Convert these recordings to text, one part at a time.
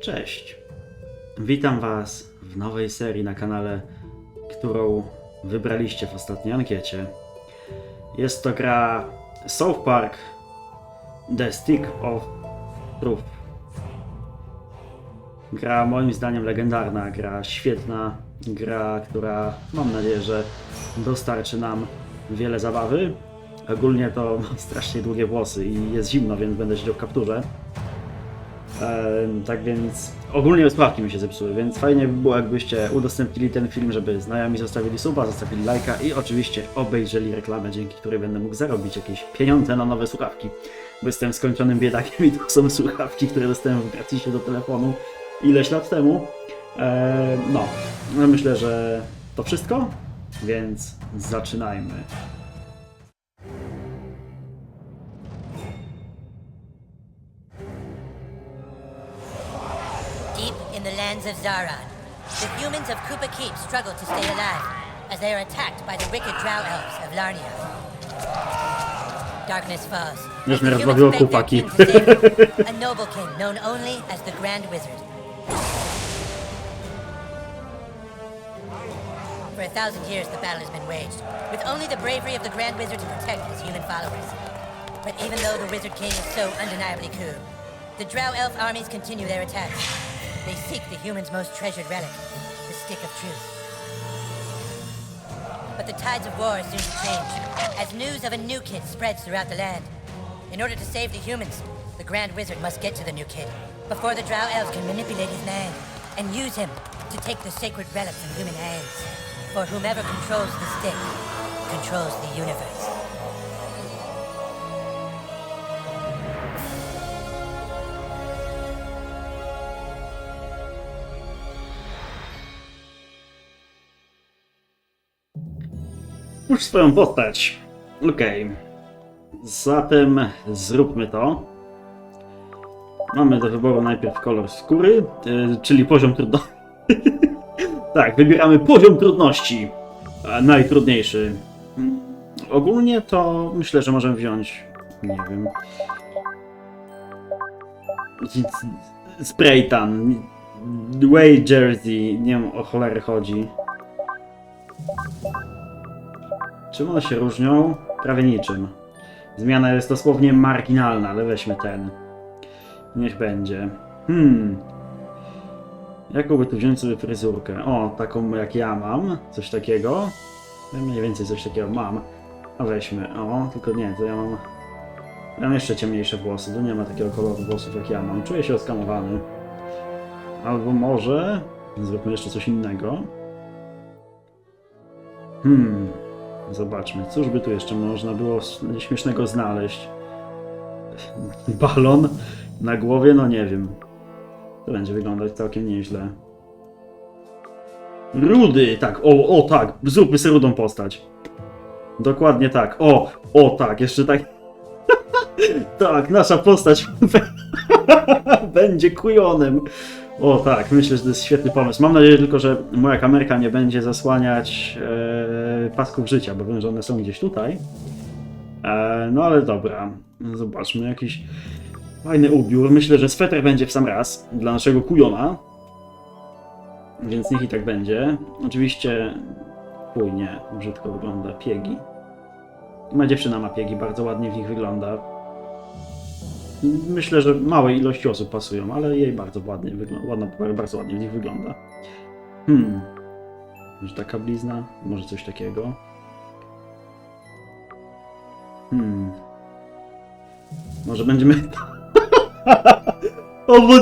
Cześć. Witam Was w nowej serii na kanale, którą wybraliście w ostatniej ankiecie. Jest to gra South Park The Stick of Truth. Gra moim zdaniem legendarna, gra świetna, gra, która mam nadzieję, że dostarczy nam wiele zabawy. Ogólnie to mam strasznie długie włosy i jest zimno, więc będę siedział w kapturze. Tak więc ogólnie słuchawki mi się zepsuły, więc fajnie by było jakbyście udostępnili ten film, żeby znajomi zostawili suba, zostawili lajka i oczywiście obejrzeli reklamę, dzięki której będę mógł zarobić jakieś pieniądze na nowe słuchawki. Bo jestem skończonym biedakiem i to są słuchawki, które dostałem w gratisie do telefonu ileś lat temu. Em, no, no, myślę, że to wszystko, więc zaczynajmy. Of Zaran, the humans of Koopa Keep struggle to stay alive as they are attacked by the wicked drow elves of Larnia. Darkness falls. Już mnie rozbawiło humans beg chłopaki. king to save them, a noble king known only as the Grand Wizard. For a thousand years, the battle has been waged, with only the bravery of the Grand Wizard to protect his human followers. But even though the Wizard King is so undeniably cool, the Drow Elf armies continue their attacks. They seek the humans' most treasured relic, the Stick of Truth. But the tides of war soon to change, as news of a new kid spreads throughout the land. In order to save the humans, the Grand Wizard must get to the new kid before the Drow Elves can manipulate his mind and use him to take the sacred relic from human hands. For whomever controls the stick controls the universe. Już swoją postać. Okej. Zatem zróbmy to. Mamy do wyboru najpierw kolor skóry, y, czyli poziom trudności. tak, wybieramy poziom trudności. Najtrudniejszy. Ogólnie to myślę, że możemy wziąć. Nie wiem. Spray tan. Way Jersey. Nie wiem o cholerę chodzi. Czym one się różnią? Prawie niczym. Zmiana jest dosłownie marginalna, ale weźmy ten. Niech będzie. Hmm. Jaką by tu wziąć sobie fryzurkę? O, taką jak ja mam. Coś takiego. Mniej więcej coś takiego mam. A weźmy. O, tylko nie, to ja mam... Ja mam jeszcze ciemniejsze włosy. Tu nie ma takiego koloru włosów jak ja mam. Czuję się oskamowany. Albo może... Zróbmy jeszcze coś innego. Hmm. Zobaczmy, cóż by tu jeszcze można było śmiesznego znaleźć. Balon na głowie? No nie wiem. To będzie wyglądać całkiem nieźle. Rudy! Tak, o, o tak, zróbmy sobie rudą postać. Dokładnie tak. O, o tak, jeszcze tak. tak, nasza postać będzie kujonem. O tak, myślę, że to jest świetny pomysł. Mam nadzieję tylko, że moja kamerka nie będzie zasłaniać e, pasków życia, bo wiem, że one są gdzieś tutaj. E, no ale dobra, zobaczmy, jakiś fajny ubiór. Myślę, że sweter będzie w sam raz dla naszego kujona. Więc niech i tak będzie. Oczywiście, chuj, nie, brzydko wygląda, piegi. Moja dziewczyna ma piegi, bardzo ładnie w nich wygląda. Myślę, że małej ilości osób pasują, ale jej bardzo ładnie wygląda. Bardzo ładnie w nich wygląda. Hmm. Może taka blizna? Może coś takiego? Hmm. Może będziemy. o, bo...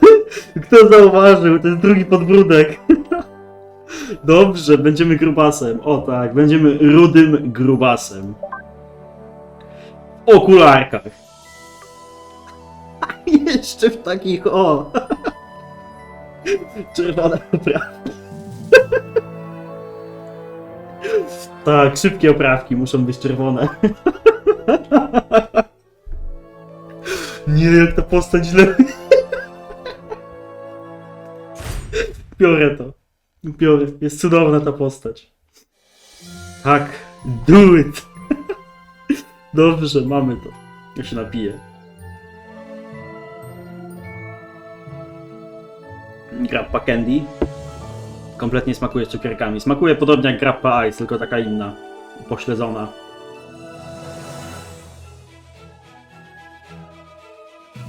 Kto zauważył? Jest drugi podbródek. Dobrze, będziemy grubasem. O tak, będziemy rudym grubasem. W okularkach. Jeszcze w takich, o! Czerwone oprawki. tak, szybkie oprawki muszą być czerwone. Nie, jak ta postać źle. Biorę to. Biorę. Jest cudowna ta postać. Tak, do it. Dobrze, mamy to. Ja się napiję. Grappa candy. Kompletnie smakuje z cukierkami. Smakuje podobnie jak grappa ice, tylko taka inna. Pośledzona.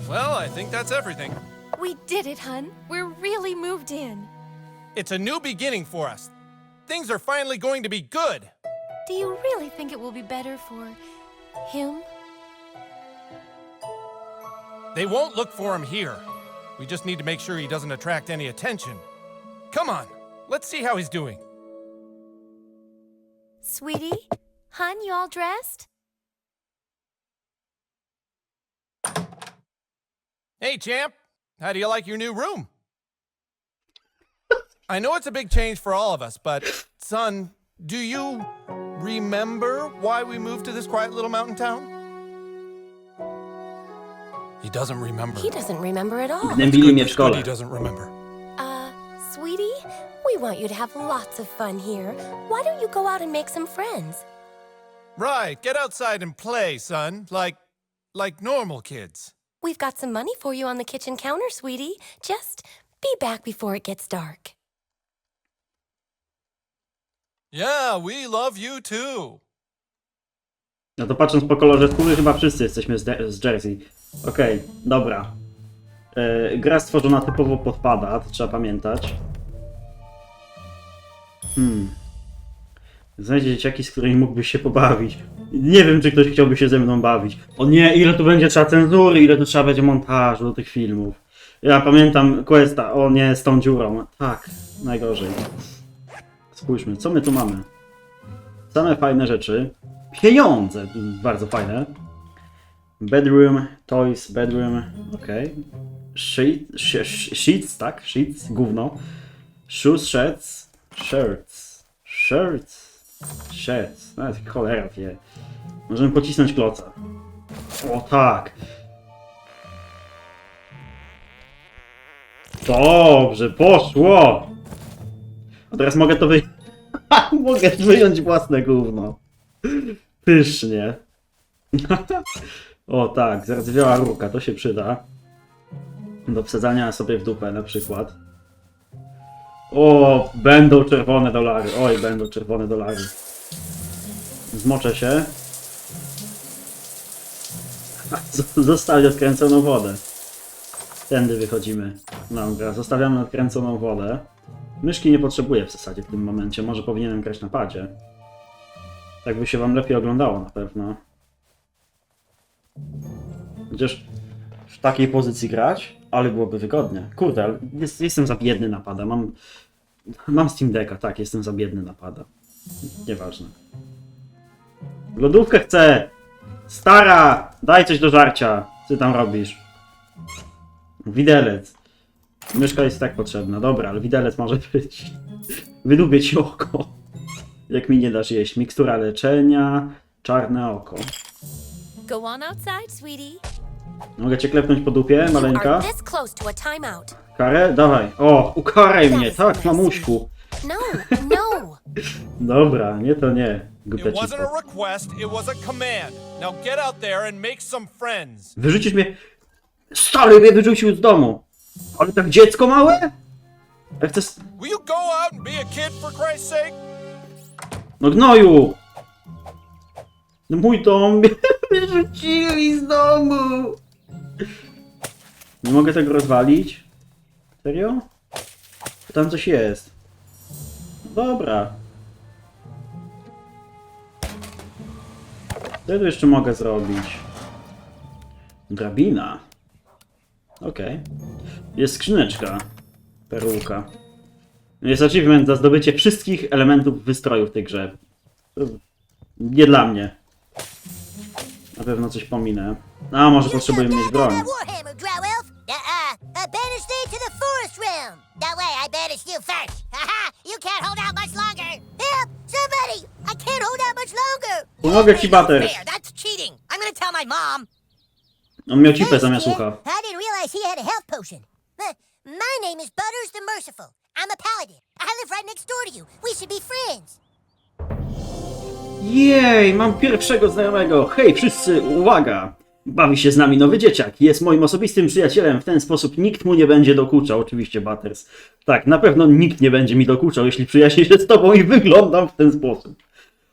Well, I think that's everything. We did it, hun. We're really moved in. It's a new beginning for us. Things are finally going to be good. Do you really think it will be better for him? They won't look for him here. We just need to make sure he doesn't attract any attention. Come on, let's see how he's doing. Sweetie? Hun, you all dressed? Hey, champ, how do you like your new room? I know it's a big change for all of us, but son, do you remember why we moved to this quiet little mountain town? He doesn't remember. He doesn't remember at all. Gnębili mnie w It's good szkole. he doesn't remember. Uh, sweetie, we want you to have lots of fun here. Why don't you go out and make some friends? Right, get outside and play, son, like like normal kids. We've got some money for you on the kitchen counter, sweetie. Just be back before it gets dark. Yeah, we love you too. No to patrząc po kolorze skóry, chyba wszyscy jesteśmy z, de- z Jersey. Okej, dobra. E, gra stworzona typowo podpada, to trzeba pamiętać. Hmm. Znajdzie dzieciaki, z którymi mógłbyś się pobawić. Nie wiem, czy ktoś chciałby się ze mną bawić. O nie, ile tu będzie trzeba cenzury, ile tu trzeba będzie montażu do tych filmów. Ja pamiętam Questa, o nie, z tą dziurą. Tak, najgorzej. Spójrzmy, co my tu mamy? Same fajne rzeczy. Pieniądze, bardzo fajne. Bedroom, toys, bedroom, okej. Sh- sheets, tak? Sheets, gówno. Shoes, shirts, shirts, shirts, shirts. Nawet cholera wie. Możemy pocisnąć kloca. O tak. Dobrze, poszło. A teraz mogę to wy... mogę wyjąć własne gówno. Pysznie. o tak, zardzewiała rurka, to się przyda. Do wsadzania sobie w dupę na przykład. O, będą czerwone dolary. Oj, będą czerwone dolary. Zmoczę się. Z- Zostawić odkręconą wodę. Tędy wychodzimy. Dobra, zostawiamy odkręconą wodę. Myszki nie potrzebuję w zasadzie w tym momencie. Może powinienem grać na padzie. Tak by się wam lepiej oglądało na pewno. Chociaż w takiej pozycji grać, ale byłoby wygodnie. Kurde, jest, jestem za biedny na pada. Mam, mam Steam Decka, tak, jestem za biedny na pada. Nieważne. Lodówkę chcę! Stara! Daj coś do żarcia! Co tam robisz? Widelec. Myszka jest tak potrzebna, dobra, ale widelec może być. Wydubię ci oko. Jak mi nie dasz jeść. Mikstura leczenia, czarne oko. Go on outside, sweetie. Mogę cię klepnąć po dupie, maleńka? are this close to a timeout. Karę? Dawaj. O, ukaraj mnie, tak, mamuśku. No, no. Dobra, nie to nie. It Głupia wasn't cicho. a request, it was a command. Now get out there and make some friends. Wyrzucisz mnie... Stary mnie wyrzucił z domu. Ale tak dziecko małe? Ja chcę... s- Will you go out and be a kid for Christ's sake? No gnoju! No mój dom wyrzucili z domu! Nie mogę tego rozwalić? Serio? Tam coś jest. Dobra. Co tu jeszcze mogę zrobić? Drabina. Okej. Jest skrzyneczka. Peruka. Jest achievement za zdobycie wszystkich elementów wystroju w tej grze. Nie dla mnie. Pewno coś pominę. A, może potrzebuję mieć broń. Pomogę ci, mom. On miał cipę zamiast ucha. My name is Butters the Merciful. I'm a paladin. I live right next door to you. We should be friends. Jej, mam pierwszego znajomego. Hej, wszyscy, uwaga! Bawi się z nami nowy dzieciak. Jest moim osobistym przyjacielem. W ten sposób nikt mu nie będzie dokuczał. Oczywiście, Butters. Tak, na pewno nikt nie będzie mi dokuczał, jeśli przyjaźnię się z tobą i wyglądam w ten sposób.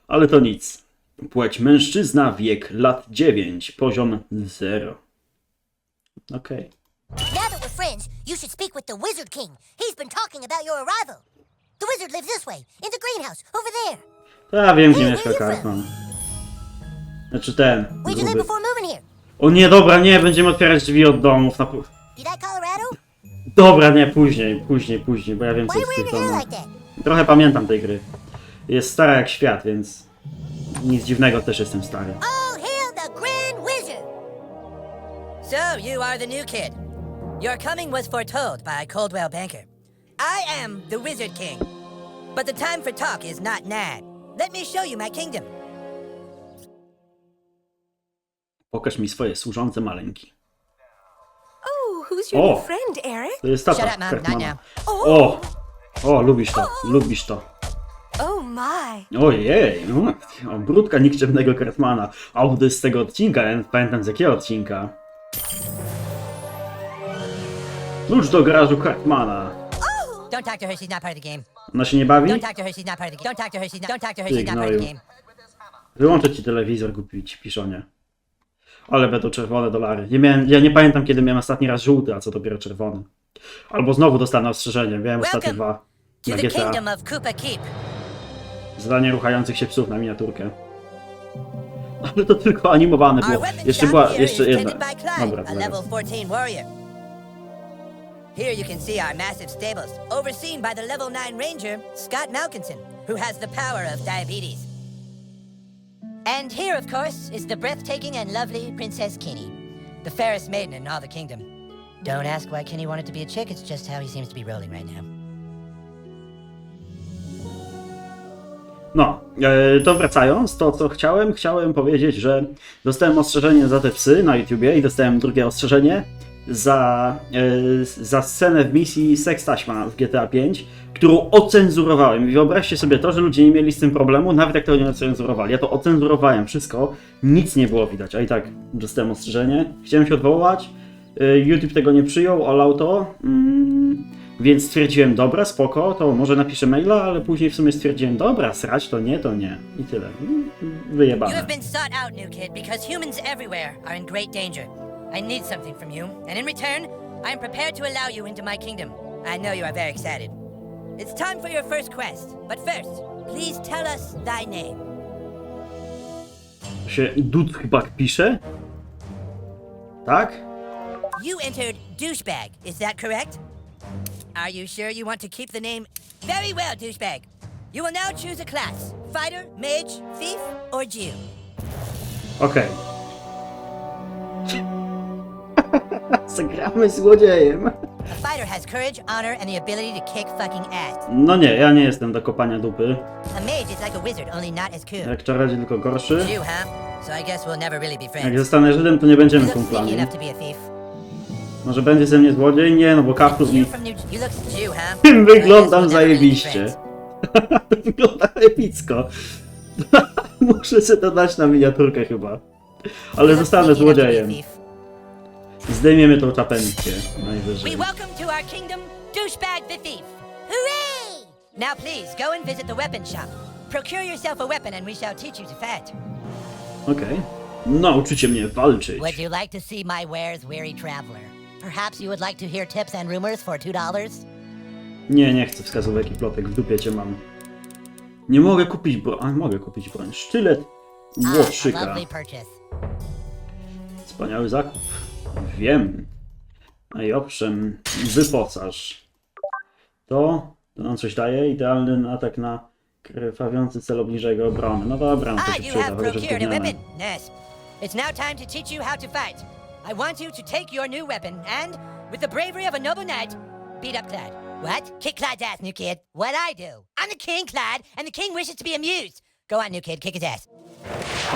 Ale to nic. Płeć mężczyzna, wiek lat 9, poziom 0. Okej. Now that we're friends, you should speak with the Wizard King. He's been talking about your arrival. The wizard lives this way, in the greenhouse, over there. Ja wiem, gdzie mieszka Cartman. Znaczy ten. Gruby. O nie, dobra, nie, będziemy otwierać drzwi od domów. Na... pu-? Dobra, nie, później, później, później, bo ja wiem, co jest w tych domach. Trochę pamiętam tej gry. Jest stara jak świat, więc nic dziwnego, też jestem stary. Oh, hail the Grand Wizard! So, you are the new kid. Your coming was foretold by Coldwell Banker. I am the Wizard King. But the time for talk is not now. Let me show you my kingdom. Pokaż mi swoje służące maleńki. Oh, who's your Oh. new friend, Eric? To jest Shut tata up, Mom, not Cartmana. now. O! O, lubisz to, lubisz to. Oh my. Ojej, no, obróbka nikczemnego Cartmana. A bo to jest z tego odcinka, ja nie pamiętam z jakiego odcinka. Klucz do garażu Cartmana. Don't talk to her, she's not part of the game. Ona się nie bawi? Don't talk to her, she's not part of the game. Don't talk to her, she's not, don't talk to her, she's not part of the Ignoruj. game. Wyłączę ci telewizor, głupi ci piszonie. Ale będą czerwone dolary. Nie miałem, ja nie pamiętam, kiedy miałem ostatni raz żółty, a co dopiero czerwony. Albo znowu dostanę ostrzeżenie. Miałem ostatnie Welcome dwa To na the GTA. kingdom of Koopa Keep. Zadanie ruchających się psów na miniaturkę. Ale to tylko animowane było. Jeszcze była, jeszcze jedna. Dobra, a level zaraz. 14 warrior. Here you can see our massive stables, overseen by the level 9 ranger, Scott Malkinson, who has the power of diabetes. And here, of course, is the breathtaking and lovely Princess Kenny, the fairest maiden in all the kingdom. Don't ask why Kenny wanted to be a chick, it's just how he seems to be rolling right now. No, e, to wracając, to co chciałem, chciałem powiedzieć, że dostałem ostrzeżenie za te psy na YouTubie i dostałem drugie ostrzeżenie za, e, za scenę w misji Seks Taśma w GTA V, którą ocenzurowałem. I wyobraźcie sobie to, że ludzie nie mieli z tym problemu, nawet jak to nie ocenzurowali. Ja to ocenzurowałem wszystko, nic nie było widać, a i tak dostałem ostrzeżenie. Chciałem się odwołać, e, YouTube tego nie przyjął, olał to. Mm, więc stwierdziłem, dobra, spoko, to może napiszę maila, ale później w sumie stwierdziłem, dobra, srać to nie, to nie. I tyle. Mm, You Wyjebane. I need something from you, and in return, I am prepared to allow you into my kingdom. I know you are very excited. It's time for your first quest, but first, please tell us thy name. To się Dudbak pisze? Tak? You entered douchebag, is that correct? Are you sure you want to keep the name? Very well, douchebag. You will now choose a class fighter, mage, thief, or Jew. Okej. Zagramy złodziejem. Fighter has courage, honor, and the ability to kick fucking ass. No nie, ja nie jestem do kopania dupy. A mage is like a wizard, only not as cool. Jak czarodziej, tylko gorszy. Jew, huh? So I guess we'll never really be Jak friends. zostanę Żydem, to nie You będziemy look sneaky kumplami. enough to be a thief. Może będzie ze mnie złodziej? Nie, no bo kaptur mi... You from New you look Jew, huh? Tym So I guess wyglądam we'll never really be zajebiście. friends. Wygląda epicko. Muszę sobie to dać na miniaturkę chyba. You Ale look zostanę sneaky enough to be a złodziejem. thief. Zdejmiemy tą czapeczkę We najwyżej. welcome to our kingdom, douchebag the thief. Hooray! Now please go and visit the weapon shop. Procure yourself a weapon and we shall teach you to fight. Okej. Nauczycie mnie walczyć. Would you like to see my wares, weary traveler? Perhaps you would like to hear tips and rumors for two dollars? Nie, nie chcę wskazówek i plotek, w dupie cię mam. Nie mogę kupić broń. A, mogę kupić broń. Sztylet Ah, Łotrzyka. Wspaniały zakup. Wiem. A i owszem, wyposaż. To, to nam coś daje. Idealny atak na krwawiący cel obniża jego obrony. No dobra, no to Ah, się you przyda, have chociaż procured a weapon. Yes. It's now time to teach you how to fight. I want you to take your new weapon and, with the bravery of a noble knight, beat up Clyde. What? Kick Clyde's ass, new kid. What I do? I'm the king, Clyde, and the king wishes to be amused. Go on, new kid, kick his ass.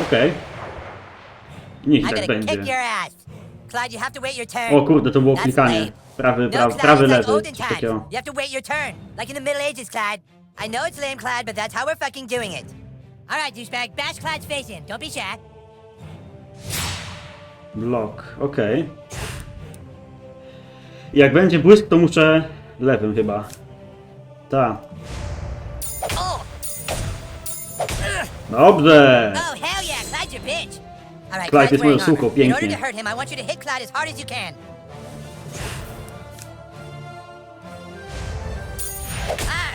Okej. Niech I'm tak gonna kick będzie. your ass. Clyde, you have to wait your turn. O kurde, to było That's klikanie. lame. Prawy, No, prawy, Clyde, prawy, it's like lewy. olden Coś times. takiego. You have to wait your turn, like in the Middle Ages, Clyde. I know it's lame, Clyde, but that's how we're fucking doing it. All right, douchebag, bash Clyde's face in. Don't be shy. Blok, okej. Jak będzie błysk, to muszę lewym chyba. Ta. Dobrze! Oh, hell yeah, Clyde's your bitch. All right, Clyde Clyde's jest moją wearing suką, armor. In order pięknie. to hurt him, I want you to hit Clyde as hard as you can. Ah!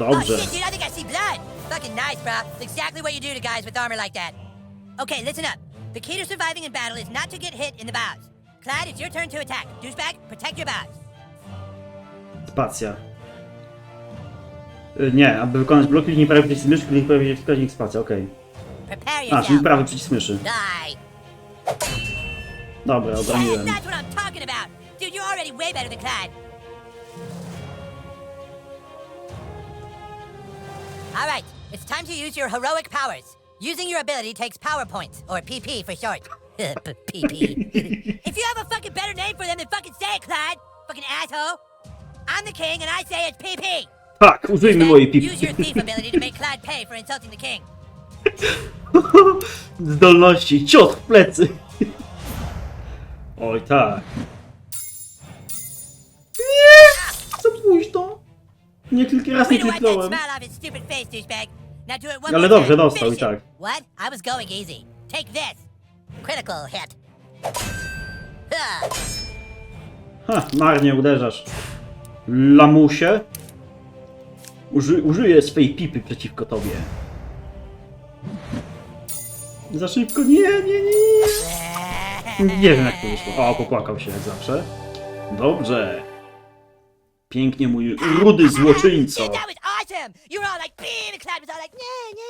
Oh shit, dude, I think I see blood. Fucking nice, bro. It's exactly what you do to guys with armor like that. Okay, listen up. The key to surviving in battle is not to get hit in the bows. Clyde, it's your turn to attack. Douchebag, protect your bows. Spacja. Nie, aby wykonać blok, kliknij prawy przycisk myszy, kliknij prawy wskaźnik spacja, okej. Prepare A, czyli prawy przycisk myszy. Die. Dobra, Yes, obroniłem. that's what I'm talking about. Dude, you're already way better than Clyde. All right, it's time to use your heroic powers. Using your ability takes power points, or PP for short. PP. if you have a fucking better name for them, then fucking say it, Clyde. Fucking asshole. I'm the king, and I say it's PP. Tak, użyjmy mojej Then use your thief ability to make Clyde pay for insulting the king. Zdolności, cios w plecy. Oj tak. Nie! Za późno. Nie kilka razy nie to kliknąłem. Ale dobrze, dostał i tak. What? I was going easy. Take this. Critical hit. Ha, marnie uderzasz. Lamusie. Uży, użyję swej pipy przeciwko tobie. Za szybko, nie, nie, nie. Nie wiem jak to wyszło. O, popłakał się jak zawsze. Dobrze. Pięknie mój rudy złoczyńco. Dude, that was awesome. You were all like, beam, and Clyde was all like, yeah,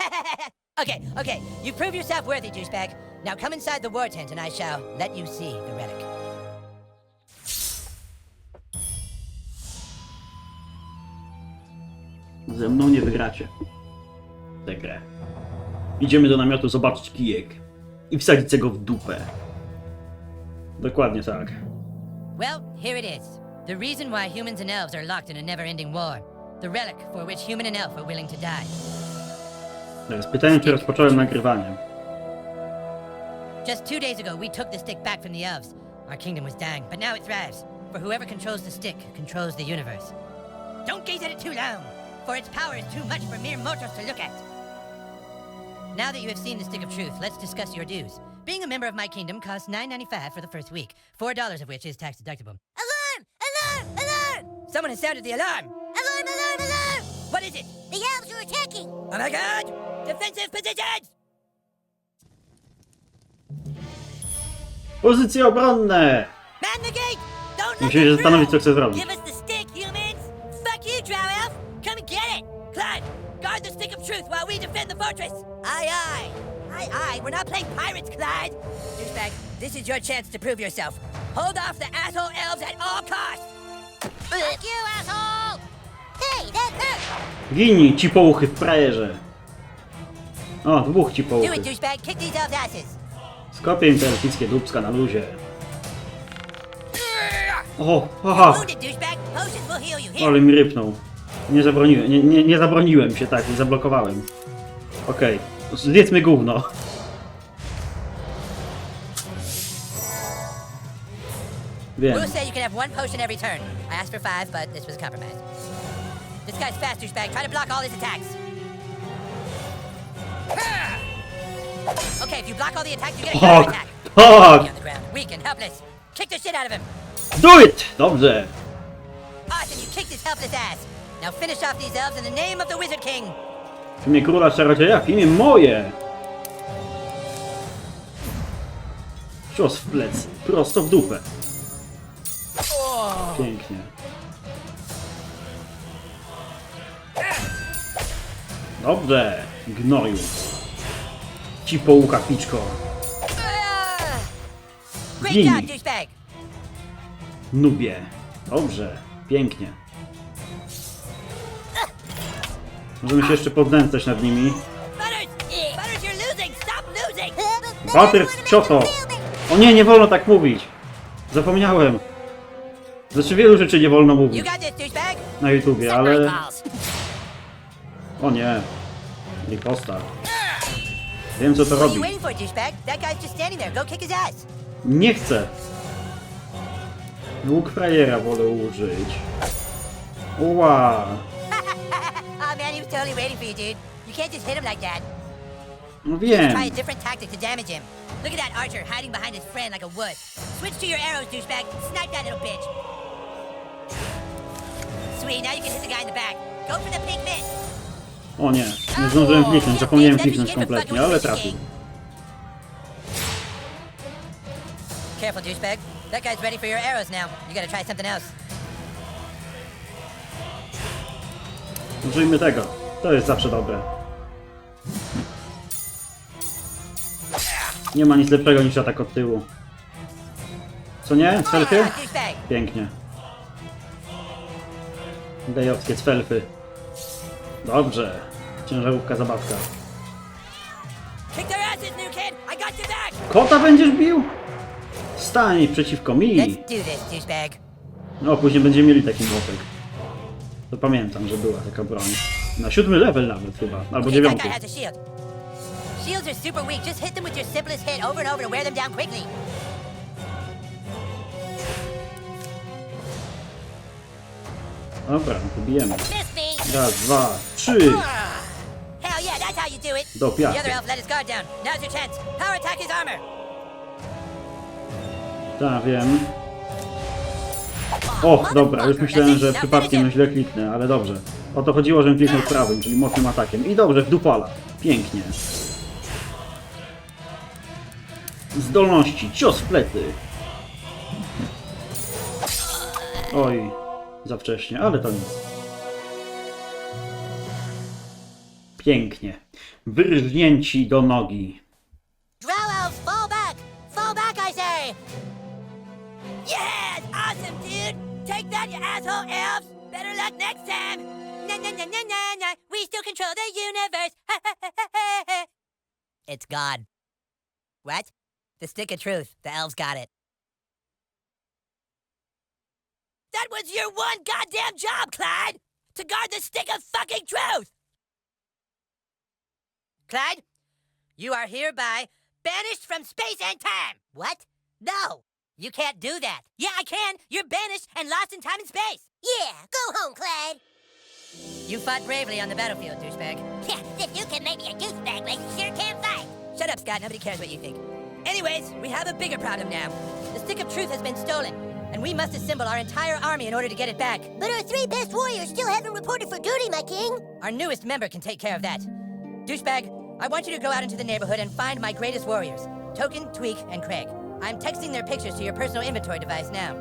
yeah. okay, okay. You proved yourself worthy, douchebag. Now come inside the war tent and I shall let you see the relic. Ze mną nie wygracie. Tę grę. Idziemy do namiotu zobaczyć kijek. I wsadzić go w dupę. Dokładnie tak. Well, here it is. The reason why humans and elves are locked in a never-ending war. The relic for which human and elf are willing to die. Teraz pytanie, czy rozpocząłem nagrywanie. Just two days ago, we took the stick back from the elves. Our kingdom was dying, but now it thrives. For whoever controls the stick controls the universe. Don't gaze at it too long, for its power is too much for mere mortals to look at. Now that you have seen the stick of truth, let's discuss your dues. Being a member of my kingdom costs $9.95 for the first week, $4 of which is tax deductible. Alarm! Alarm! Alarm! Someone has sounded the alarm! Alarm! Alarm! Alarm! What is it? The elves are attacking! Oh my god! Defensive positions! Pozycje obronne! Man the gate! Don't let Musimy się them zastanowić, co through! chcę zrobić. Give us the stick, humans! Fuck you, Drow Elf! Come and get it! Clyde, guard the stick of truth while we defend the fortress! Aye, aye! Aye, aye! We're not playing pirates, Clyde! Douchebag, this is your chance to prove yourself. Hold off the asshole elves at all costs! Fuck you, asshole! Hey, that hurt! Ginij, ci połuchy w frajerze. O, dwóch ci Do połuchy. it, douchebag! Kick these elves' asses! Skopię im te elfickie dupska na luzie. O, aha, Wounded, douchebag! Potions will heal you. Here! ale mi rypnął. Nie zabroniłem, nie, nie, nie zabroniłem się, tak, nie zablokowałem. Okej, zjedzmy gówno. Wiem. Rules say you can have one potion every turn. I asked for five, but this was a compromise. This guy's fast, douchebag. Try to block all his attacks. Okay, if you block all the attacks, you get a counter attack. tak! on the ground, weak and helpless. Kick the shit out of him. Do it! Dobrze. Awesome, you kicked his helpless ass. Now finish off these elves in the name of the Wizard King. W imię króla czarodzieja, w imię moje! Cios w plecy, prosto w dupę. Pięknie. Dobrze, gnoju. Ci połuka piczko. Ah! Great job, douchebag. Nubie. Dobrze, pięknie. Możemy się jeszcze podnęcać nad nimi. Butters! Cioto! O nie, nie wolno tak mówić! Zapomniałem. Znaczy wielu rzeczy nie wolno mówić na YouTubie, ale... O nie. Riposta. Wiem co to robi. Nie chcę. Łuk frajera wolę użyć. Ła. Oh he was totally waiting for you, dude. You can't just hit him like that. No wiem. Try a different tactic to damage him. Look at that archer hiding behind his friend like a wood. Switch to your arrows, douchebag. Snipe that little bitch. Sweet, now you can hit the guy in the back. Go for the pink mitt. O nie, nie zdążyłem oh, kliknąć, zapomniałem kliknąć kompletnie, ale trafił. Careful, douchebag. That guy's ready for your arrows now. You gotta try something else. Użyjmy tego. To jest zawsze dobre. Nie ma nic lepszego niż atak od tyłu. Co nie? Cfelfy? Pięknie. Gejowskie cfelfy. Dobrze. Ciężarówka zabawka. Kota będziesz bił? Stań przeciwko mi. No, później będziemy mieli taki młotek. To pamiętam, że była taka broń. Na siódmy level nawet chyba, albo dziewiąty. guy has a shield. Shields are super weak. Just hit them with your simplest hit over and over to wear them down quickly. Dobra, no to bijemy. Miss me. Raz, dwa, trzy. Hell yeah, that's how you do it. Do The piasku. other elf let his guard down. Now's your chance. Power attack his armor. Tak, wiem. Och, dobra, już myślałem, że przypadkiem źle kliknę, ale dobrze. O to chodziło, żebym kliknął prawym, czyli mocnym atakiem. I dobrze, w dupala. Pięknie. Zdolności, cios w plecy. Oj, za wcześnie, ale to nic. Pięknie. Wyrżnięci do nogi. We still control the universe! it's God. What? The stick of truth. The elves got it. That was your one goddamn job, Clyde! To guard the stick of fucking truth! Clyde, you are hereby banished from space and time! What? No! You can't do that. Yeah, I can. You're banished and lost in time and space. Yeah, go home, Clyde. You fought bravely on the battlefield, douchebag. Yeah, if you can make me a douchebag, like you sure can fight. Shut up, Scott. Nobody cares what you think. Anyways, we have a bigger problem now. The Stick of Truth has been stolen, and we must assemble our entire army in order to get it back. But our three best warriors still haven't reported for duty, my king. Our newest member can take care of that. Douchebag, I want you to go out into the neighborhood and find my greatest warriors Token, Tweak, and Craig. I'm texting their pictures to your personal inventory device now.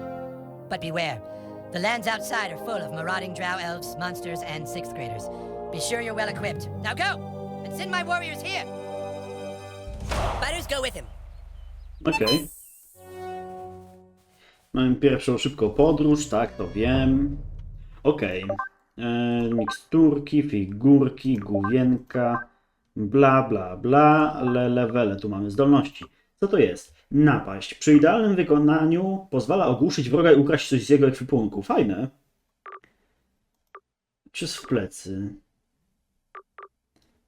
But beware, the lands outside are full of marauding drow elves, monsters, and sixth graders. Be sure you're well equipped. Now go! And send my warriors here! Go with him. Okej. Mamy pierwszą szybką podróż, tak, to wiem. Okej. E, Miksturki, figurki, główienka, bla, bla, bla, le, levele. Tu mamy zdolności. Co to jest? Napaść. Przy idealnym wykonaniu pozwala ogłuszyć wroga i ukraść coś z jego ekwipunku. Fajne. Cios w plecy.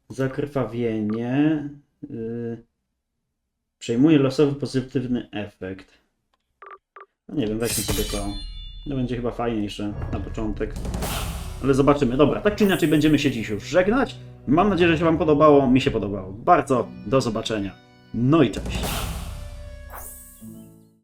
Zakrwawienie. Y Przejmuje losowy pozytywny efekt. No nie wiem, weźmy sobie to. To będzie chyba fajniejsze na początek. Ale zobaczymy. Dobra, tak czy inaczej będziemy się dziś już żegnać. Mam nadzieję, że się Wam podobało. Mi się podobało bardzo. Do zobaczenia. No i cześć.